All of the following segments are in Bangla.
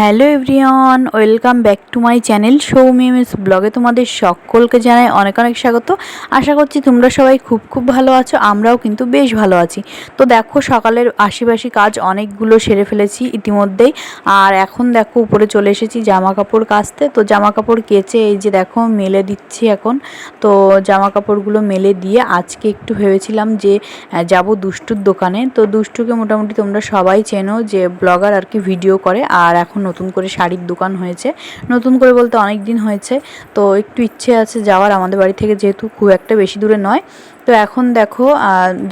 Hello everyone, welcome back to my channel সৌমিমিস ব্লগে তোমাদের সকলকে জানাই অনেক অনেক স্বাগত। আশা করছি তোমরা সবাই খুব খুব ভালো আছো, আমরাও কিন্তু বেশ ভালো আছি। তো দেখো সকালের আশিপাশি কাজ অনেকগুলো সেরে ফেলেছি ইতিমধ্যেই। আর এখন দেখো উপরে চলে এসেছি জামা কাপড় কাচতে। তো জামা কাপড় কেচে এই যে দেখো মেলে দিচ্ছি এখন। তো জামা কাপড়গুলো মেলে দিয়ে আজকে একটু ভেবেছিলাম যে যাব দুষ্টুর দোকানে। তো দুষ্টুকে মোটামুটি তোমরা সবাই চেনো যে ব্লগার আর কি ভিডিও করে। আর এখন নতুন করে শাড়ির দোকান হয়েছে। নতুন করে বলতে অনেক দিন হয়েছে। তো একটু ইচ্ছে আছে যাওয়ার। আমাদের বাড়ি থেকে যেহেতু খুব একটা বেশি দূরে নয়। তো এখন দেখো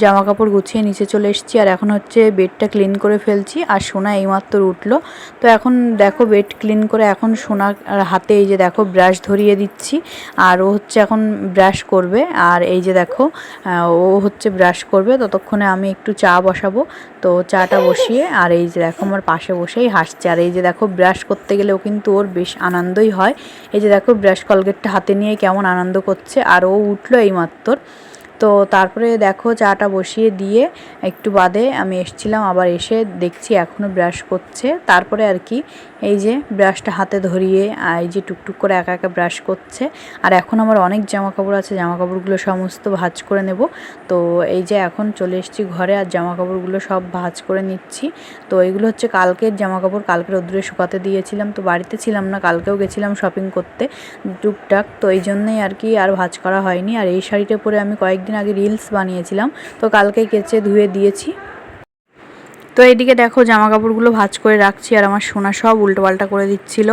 জামা কাপড় গুছিয়ে নিচে চলে এসেছি আর এখন হচ্ছে বেডটা ক্লিন করে ফেলছি আর সোনা এইমাত্র উঠল। তো এখন দেখো বেড ক্লিন করে এখন সোনা হাতে এই যে দেখো ব্রাশ ধরিয়ে দিচ্ছি আর ও হচ্ছে এখন ব্রাশ করবে আর এই যে দেখো ও হচ্ছে ব্রাশ করবে। ততক্ষণে আমি একটু চা বসাবো। তো চাটা বসিয়ে আর এই যে দেখো আমার পাশে বসেই হাসছে। আর এই যে দেখো ব্রাশ করতে গেলেও কিন্তু ওর বেশ আনন্দই হয়। এই যে দেখো ব্রাশ কলগেটটা হাতে নিয়ে কেমন আনন্দ করছে। আর ও উঠল এইমাত্র। তো তারপরে দেখো চাটা বসিয়ে দিয়ে একটু বাদে আমি এসছিলাম, আবার এসে দেখছি এখনও ব্রাশ করছে। তারপরে আর কি এই যে ব্রাশটা হাতে ধরিয়ে এই যে টুকটুক করে একা একা ব্রাশ করছে। আর এখন আমার অনেক জামা কাপড় আছে জামা কাপড়গুলো সমস্ত ভাজ করে নেব। তো এই যে এখন চলে এসেছি ঘরে, আর জামা কাপড়গুলো সব ভাজ করে নিচ্ছি। তো এগুলো হচ্ছে কালকের জামা কাপড় কালকে রোদ্রে শুকাতে দিয়েছিলাম। তো বাড়িতে ছিলাম না, কালকেও গেছিলাম শপিং করতে টুকটাক। তো এই জন্যই আর কি আর ভাঁজ করা হয়নি। আর এই শাড়িটা পরে আমি কয়েকদিন আগে রিলস বানিয়েছিলাম তো কালকে কেচে ধুয়ে দিয়েছি। তো এইদিকে দেখো জামা কাপড়গুলো ভাঁজ করে রাখছি আর আমার সোনা সব উল্টোপাল্টা করে দিচ্ছিল।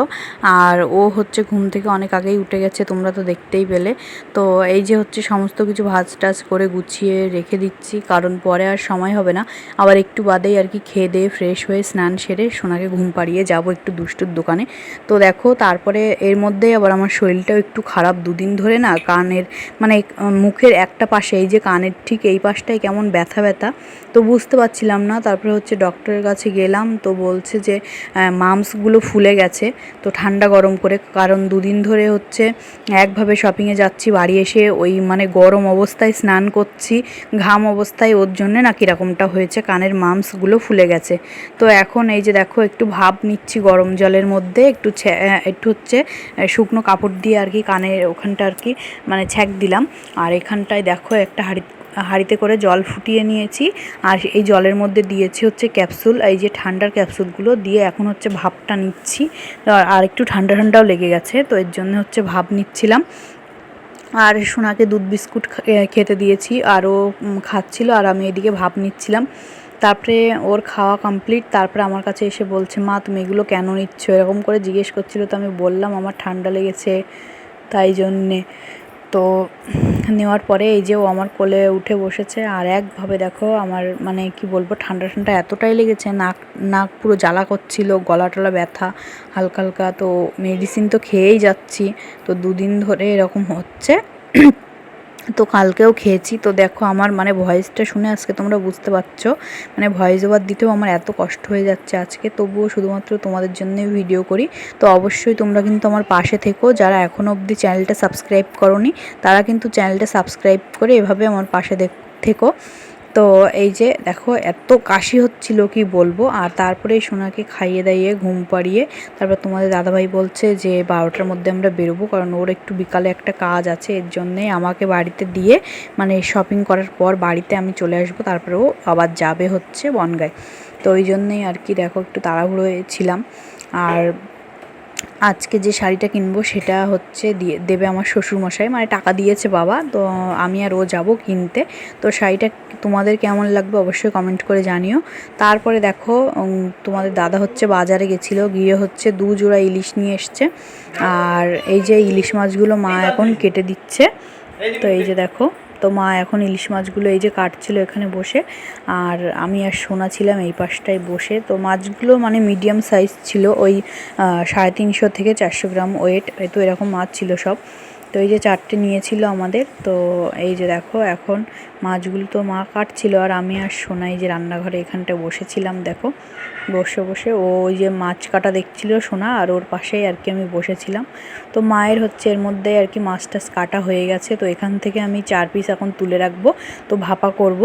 আর ও হচ্ছে ঘুম থেকে অনেক আগেই উঠে গেছে, তোমরা তো দেখতেই পেলে। তো এই যে হচ্ছে সমস্ত কিছু ভাজ টাজ করে গুছিয়ে রেখে দিচ্ছি, কারণ পরে আর সময় হবে না। আবার একটু বাদেই আর কি খেয়ে দিয়ে ফ্রেশ হয়ে স্নান সেরে সোনাকে ঘুম পাড়িয়ে যাব একটু দুষ্টুর দোকানে। তো দেখো তারপরে এর মধ্যেই আবার আমার শরীরটাও একটু খারাপ দুদিন ধরে না, কানের মানে মুখের একটা পাশে, এই যে কানের ঠিক এই পাশটায় কেমন ব্যথা ব্যথা, তো বুঝতে পারছিলাম না। তারপরে হচ্ছে ডক্টরের কাছে গেলাম তো বলছে যে মামসগুলো ফুলে গেছে, তো ঠান্ডা গরম করে, কারণ দুদিন ধরে হচ্ছে একভাবে শপিংয়ে যাচ্ছি, বাড়ি এসে ওই মানে গরম অবস্থায় স্নান করছি, ঘাম অবস্থায়, ওর জন্য না কীরকমটা হয়েছে, কানের মামসগুলো ফুলে গেছে। তো এখন এই যে দেখো, একটু ভাব নিচ্ছি গরম জলের মধ্যে, একটু একটু হচ্ছে শুকনো কাপড় দিয়ে আর কি কানের ওখানটা আর কি মানে ছ্যাক দিলাম। আর এখানটায় দেখো একটা হাঁড়ি হাঁড়িতে করে জল ফুটিয়ে নিয়েছি। আর এই জলের মধ্যে দিয়েছি হচ্ছে ক্যাপসুল, এই যে ঠান্ডার ক্যাপসুলগুলো দিয়ে এখন হচ্ছে ভাপটা নিচ্ছি। আর- একটু ঠান্ডা ঠান্ডাও লেগে গেছে, তো এর জন্য হচ্ছে ভাপ নিচ্ছিলাম। আর সোনাকে দুধ বিস্কুট খেতে দিয়েছি, আরও খাচ্ছিল, আর আমি এদিকে ভাপ নিচ্ছিলাম। তারপরে ওর খাওয়া কমপ্লিট, তারপরে আমার কাছে এসে বলছে, মা, তুমি এগুলো কেন নিচ্ছ? এরকম করে জিজ্ঞেস করছিল, তো আমি বললাম, আমার ঠান্ডা লেগেছে তাই জন্যে। তো নেওয়ার পরে এই যে ও আমার কোলে উঠে বসেছে, আর একভাবে দেখো আমার মানে কি বলব, ঠান্ডা ঠান্ডা এতটাই লেগেছে, নাক নাক পুরো জ্বালা করছিল, গলা টলা ব্যথা, হালকা হালকা, তো মেডিসিন তো খেয়েই যাচ্ছি, তো দুদিন ধরে এরকম হচ্ছে। তো কালকেও খেয়েছি। তো দেখো আমার মানে ভয়েসটা শুনে আজকে তোমরা বুঝতে পারছ। মানে ভয়েস ওভার দিতেও আমার এত কষ্ট হয়ে যাচ্ছে আজকে। তবুও শুধুমাত্র তোমাদের জন্যই ভিডিও করি। তো অবশ্যই তোমরা কিন্তু আমার পাশে থেকো। যারা এখনও অবধি চ্যানেলটা সাবস্ক্রাইব করনি, তারা কিন্তু চ্যানেলটা সাবস্ক্রাইব করে এভাবে আমার পাশে থেকো। তো এই যে দেখো, এত কাশি হচ্ছিল, কি বলব? আর তারপরে সোনাকে খাইয়ে দাইয়ে ঘুম পাড়িয়ে তারপর তোমাদের দাদাভাই বলছে যে, বারোটার মধ্যে আমরা বেরোবো, কারণ ওর একটু বিকালে একটা কাজ আছে, এর জন্যে আমাকে বাড়িতে দিয়ে মানে শপিং করার পর বাড়িতে আমি চলে আসব, তারপরে ও আবার যাবে হচ্ছে বনগায়। তো ওই জন্যেই আর কি দেখো, একটু তাড়াহুড়ো ছিলাম। আর আজকে যে শাড়িটা কিনবো সেটা হচ্ছে দিয়ে, দেবে আমার শ্বশুরমশাই। মানে টাকা দিয়েছে বাবা, তো আমি আর ও যাব কিনতে। তো শাড়িটা তোমাদের কেমন লাগবে অবশ্যই কমেন্ট করে জানিও। তারপরে দেখো তোমাদের দাদা হচ্ছে বাজারে গেছিল, গিয়ে হচ্ছে দু জোড়া ইলিশ নিয়ে এসছে। আর এই যে ইলিশ মাছগুলো মা এখন কেটে দিচ্ছে। তো এই যে দেখো তো মা এখন ইলিশ মাছগুলো এই যে কাটছিল এখানে বসে। আর আমি আর সোনা ছিলাম এই পাশটায় বসে। তো মাছগুলো মানে মিডিয়াম সাইজ ছিল, ওই সাড়ে তিনশো থেকে চারশো গ্রাম ওয়েট। তো এরকম মাছ ছিল সব। তো এই যে চারটে নিয়েছিল আমাদের, তো এই যে দেখো এখন মাছগুলো তো মা কাটছিল আর আমি আর সোনাই যে রান্নাঘরে এখানটা বসেছিলাম, দেখো বসে বসে ও ওই যে মাছ কাটা দেখছিল সোনা আর ওর পাশেই আর কি আমি বসেছিলাম। তো মায়ের হচ্ছে এর মধ্যে আর কি মাছ টাছ কাটা হয়ে গেছে, তো এখান থেকে আমি চার পিস এখন তুলে রাখব, তো ভাপা করব।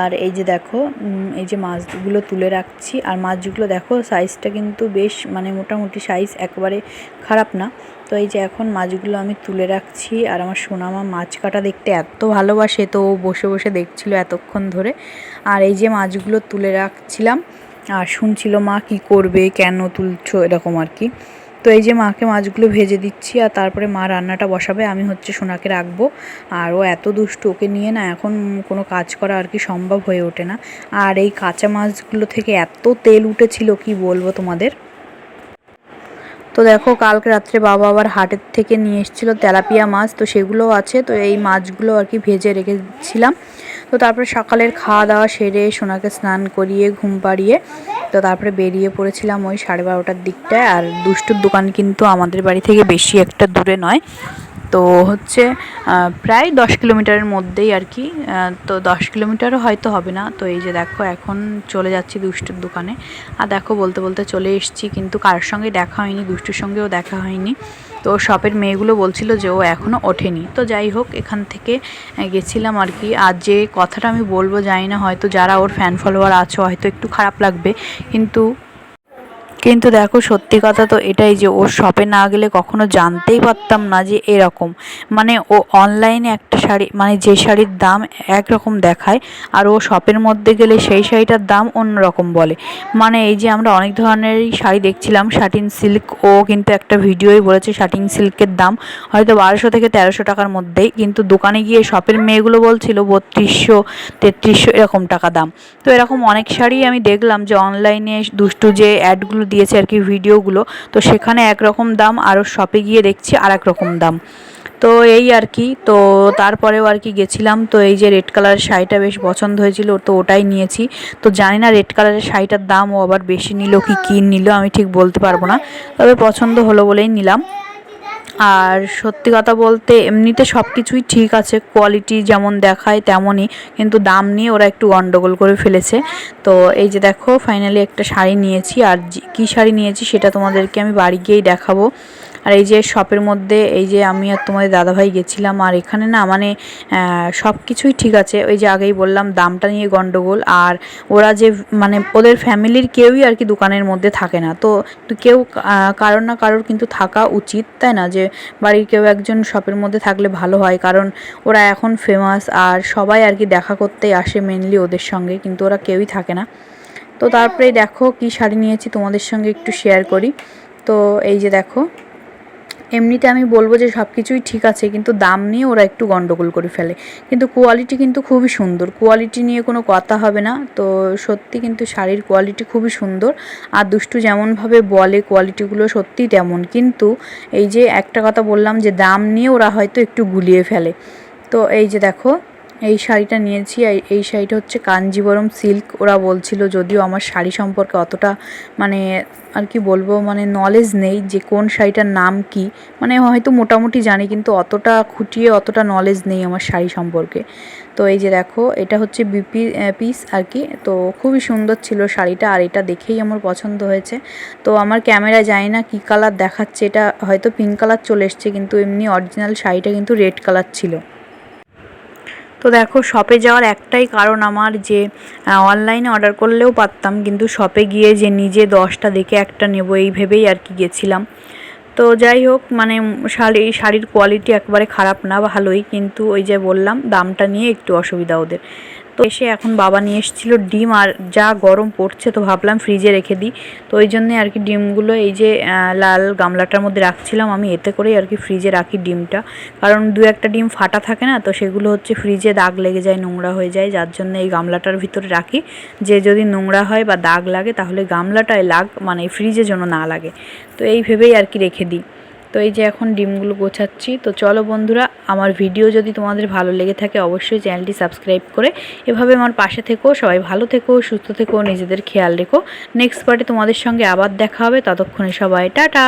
আর এই যে দেখো এই যে মাছগুলো তুলে রাখছি, আর মাছগুলো দেখো সাইজটা কিন্তু বেশ মানে মোটামুটি সাইজ একবারে খারাপ না তো এই যে এখন মাছগুলো আমি তুলে রাখছি আর আমার সোনামা মাছ কাটা দেখতে এত ভালোবাসে, তো ও বসে বসে দেখছিল এতক্ষণ ধরে। আর এই যে মাছগুলো তুলে রাখছিলাম, আর শুনছিল মা কি করবে, কেন তুলছো, এরকম আর কি। তো এই যে মাকে মাছগুলো ভেজে দিচ্ছি আর তারপরে মা রান্নাটা বসাবে, আমি হচ্ছে সোনাকে রাখব। আর ও এত দুষ্টু, ওকে নিয়ে না এখন কোনো কাজ করা আর কি সম্ভব হয়ে ওঠে না। আর এই কাঁচা মাছগুলো থেকে এত তেল উঠেছিল, কি বলব তোমাদের? তো দেখো, কালকে রাত্রে বাবা আবার হাটের থেকে নিয়ে এসেছিল তেলাপিয়া মাছ, তো সেগুলো আছে। তো এই মাছগুলো আর কি ভেজে রেখেছিলাম। তো তারপরে সকালের খাওয়া দাওয়া সেরে সোনাকে স্নান করিয়ে, ঘুম পাড়িয়ে, তো তারপরে বেরিয়ে পড়েছিলাম ওই সাড়ে বারোটার দিকটায়। আর দুষ্টুর দোকান কিন্তু আমাদের বাড়ি থেকে বেশি একটা দূরে নয়। তো হচ্ছে প্রায় দশ কিলোমিটারের মধ্যেই আর কি তো দশ কিলোমিটারও হয়তো হবে না। তো এই যে দেখো, এখন চলে যাচ্ছি দুষ্টুর দোকানে। আর দেখো, বলতে বলতে চলে এসেছি, কিন্তু কারোর সঙ্গে দেখা হয়নি, দুষ্টুর সঙ্গেও দেখা হয়নি। তো শপের মেয়েগুলো বলছিল যে ও এখনও ওঠেনি। তো যাই হোক, এখান থেকে গেছিলাম আর কি। আর যে কথাটা আমি বলব, জানি না, হয়তো যারা ওর ফ্যান ফলোয়ার আছো, হয়তো একটু খারাপ লাগবে। কিন্তু কিন্তু দেখো সত্যি কথা তো এটাই যে ওর শপে না গেলে কখনো জানতেই পারতাম না যে এরকম। মানে ও অনলাইনে একটা শাড়ি মানে যে শাড়ির দাম একরকম দেখায় আর ও শপের মধ্যে গেলে সেই শাড়িটার দাম অন্য রকম বলে। মানে এই যে আমরা অনেক ধরনেরই শাড়ি দেখছিলাম শাটিন সিল্ক ও কিন্তু একটা ভিডিওই বলেছে শাটিন সিল্কের দাম হয়তো বারোশো থেকে তেরোশো টাকার মধ্যেই, কিন্তু দোকানে গিয়ে শপের মেয়েগুলো বলছিল বত্রিশশো, তেত্রিশশো এরকম টাকা দাম। তো এরকম অনেক শাড়ি আমি দেখলাম যে অনলাইনে দুষ্টু যে অ্যাডগুলো দিয়েছে আর কি ভিডিওগুলো, তো সেখানে একরকম দাম আরও শপে গিয়ে দেখছি আর রকম দাম। তো এই আর কি, তো তারপরেও আর কি গেছিলাম, তো এই যে রেড কালারের শাড়িটা বেশ পছন্দ হয়েছিল, তো ওটাই নিয়েছি। তো জানি না রেড কালারের শাড়িটার দাম ও আবার বেশি নিল কি, কী নিল, আমি ঠিক বলতে পারব না। তবে পছন্দ হলো বলেই নিলাম। আর সত্যি কথা বলতে এমনিতে সব কিছুই ঠিক আছে কোয়ালিটি যেমন দেখায় তেমনই, কিন্তু দাম নিয়ে ওরা একটু গন্ডগোল করে ফেলেছে। তো এই যে দেখো ফাইনালি একটা শাড়ি নিয়েছি, আর কী শাড়ি নিয়েছি সেটা তোমাদেরকে আমি বাড়ি গিয়েই দেখাবো। আর এই যে শপের মধ্যে, এই যে আমি আর তোমাদের দাদাভাই গেছিলাম, আর এখানে না মানে সব কিছুই ঠিক আছে। ওই যে আগেই বললাম, দামটা নিয়ে গন্ডগোল। আর ওরা যে মানে ওদের ফ্যামিলির কেউই আর কি দোকানের মধ্যে থাকে না। তো কেউ কারোর না কারোর কিন্তু থাকা উচিত, তাই না? যে বাড়ির কেউ একজন শপের মধ্যে থাকলে ভালো হয়। কারণ ওরা এখন ফেমাস আর সবাই আর কি দেখা করতেই আসে মেনলি ওদের সঙ্গে, কিন্তু ওরা কেউই থাকে না। তো তারপরে দেখো কি শাড়ি নিয়েছি, তোমাদের সঙ্গে একটু শেয়ার করি। তো এই যে দেখো এমনিতে আমি বলব যে সব কিছুই ঠিক আছে, কিন্তু দাম নিয়ে ওরা একটু গন্ডগোল করে ফেলে। কিন্তু কোয়ালিটি কিন্তু খুবই সুন্দর। কোয়ালিটি নিয়ে কোনো কথা হবে না। তো সত্যি কিন্তু শাড়ির কোয়ালিটি খুবই সুন্দর। আর দুষ্টু যেমনভাবে বলে কোয়ালিটিগুলো সত্যি তেমন। কিন্তু এই যে একটা কথা বললাম যে, দাম নিয়ে ওরা হয়তো একটু গুলিয়ে ফেলে। তো এই যে দেখো এই শাড়িটা নিয়েছি। এই- শাড়িটা হচ্ছে কাঞ্জিবরম সিল্ক। ওরা বলছিল যদিও আমার শাড়ি সম্পর্কে অতটা মানে আর কি বলব মানে নলেজ নেই যে কোন শাড়িটার নাম কি। মানে হয়তো মোটামুটি জানি, কিন্তু অতটা খুঁটিয়ে অতটা নলেজ নেই আমার শাড়ি সম্পর্কে। তো এই যে দেখো, এটা হচ্ছে বিপি পিস আর কি। তো খুবই সুন্দর ছিল শাড়িটা আর এটা দেখেই আমার পছন্দ হয়েছে। তো আমার ক্যামেরা যায় না কি কালার দেখাচ্ছে। এটা হয়তো পিঙ্ক কালার চলে এসছে, কিন্তু এমনি অরিজিনাল শাড়িটা কিন্তু রেড কালার ছিল। তো দেখো শপে যাওয়ার একটাই কারণ আমার যে অনলাইনে অর্ডার করলেও পারতাম, কিন্তু শপে গিয়ে যে নিজে দশটা দেখে একটা নেব, এই ভেবেই আর কি গেছিলাম। তো যাই হোক মানে শাড়ি শাড়ির কোয়ালিটি একবারে খারাপ না, ভালোই, কিন্তু ওই যে বললাম, দামটা নিয়ে একটু অসুবিধা ওদের। তো এসে এখন বাবা নিয়ে এসেছিল ডিম আর যা গরম পড়ছে তো ভাবলাম ফ্রিজে রেখে দিই। তো ওই জন্যে আর কি ডিমগুলো এই যে লাল গামলাটার মধ্যে রাখছিলাম আমি, এতে করেই আর কি ফ্রিজে রাখি ডিমটা। কারণ দু একটা ডিম ফাটা থাকে না, তো সেগুলো হচ্ছে ফ্রিজে দাগ লেগে যায়, নোংরা হয়ে যায়, যার জন্য এই গামলাটার ভিতরে রাখি। যে যদি নোংরা হয় বা দাগ লাগে তাহলে গামলাটায় লাগ মানে ফ্রিজে যেন না লাগে। তো এই ভেবেই আর কি রেখে দিই। তো এই যে এখন ডিমগুলো গোছাচ্ছি, তো চলো বন্ধুরা, আমার ভিডিও যদি তোমাদের ভালো লেগে থাকে অবশ্যই চ্যানেলটি সাবস্ক্রাইব করে এভাবে আমার পাশে থেকো, সবাই ভালো থেকো, সুস্থ থেকো, নিজেদের খেয়াল রেখো। নেক্সট পার্টে তোমাদের সঙ্গে আবার দেখা হবে, ততক্ষণে সবাই, টাটা!